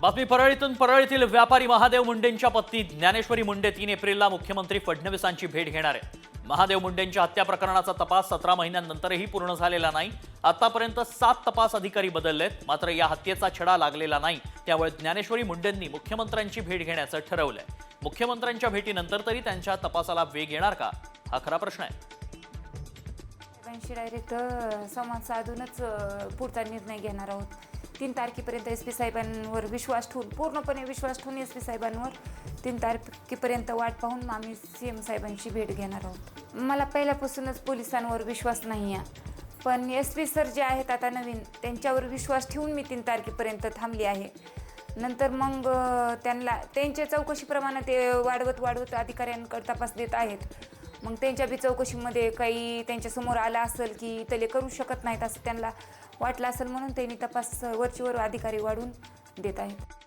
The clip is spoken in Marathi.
बातमी परळीतून परळीतील व्यापारी महादेव मुंडेंच्या पत्नी ज्ञानेश्वरी मुंडे तीन एप्रिलला मुख्यमंत्री फडणवीसांची भेट घेणार आहे महादेव मुंडेंच्या हत्या प्रकरणाचा तपास सतरा महिन्यांनंतरही पूर्ण झालेला नाही. आतापर्यंत सात तपास अधिकारी बदललेत. मात्र या हत्येचा छडा लागलेला नाही. त्यामुळे ज्ञानेश्वरी मुंडेंनी मुख्यमंत्र्यांची भेट घेण्याचं ठरवलंय. मुख्यमंत्र्यांच्या भेटीनंतर तरी त्यांच्या तपासाला वेग येणार का? हा खरा प्रश्न आहे. डायरेक्ट संवाद साधूनच पुढचा निर्णय घेणार आहोत. तीन तारखेपर्यंत एस पी साहेबांवर विश्वास ठेवून पूर्णपणे विश्वास ठेवून एस पी साहेबांवर तीन तारखेपर्यंत वाट पाहून आम्ही सी एम साहेबांशी भेट घेणार आहोत. मला पहिल्यापासूनच पोलिसांवर विश्वास नाही आहे. पण एस पी सर जे आहेत आता नवीन त्यांच्यावर विश्वास ठेवून मी तीन तारखेपर्यंत थांबली आहे. नंतर मग त्यांना त्यांच्या चौकशीप्रमाणे ते वाढवत वाढवत अधिकाऱ्यांकडे तपास देत आहेत. मग त्यांच्या बी चौकशीमध्ये काही त्यांच्यासमोर आलं असेल की इथले करू शकत नाहीत असं त्यांना वाटलं असेल म्हणून त्यांनी तपास वरचीवर अधिकारी वाढून देत आहेत.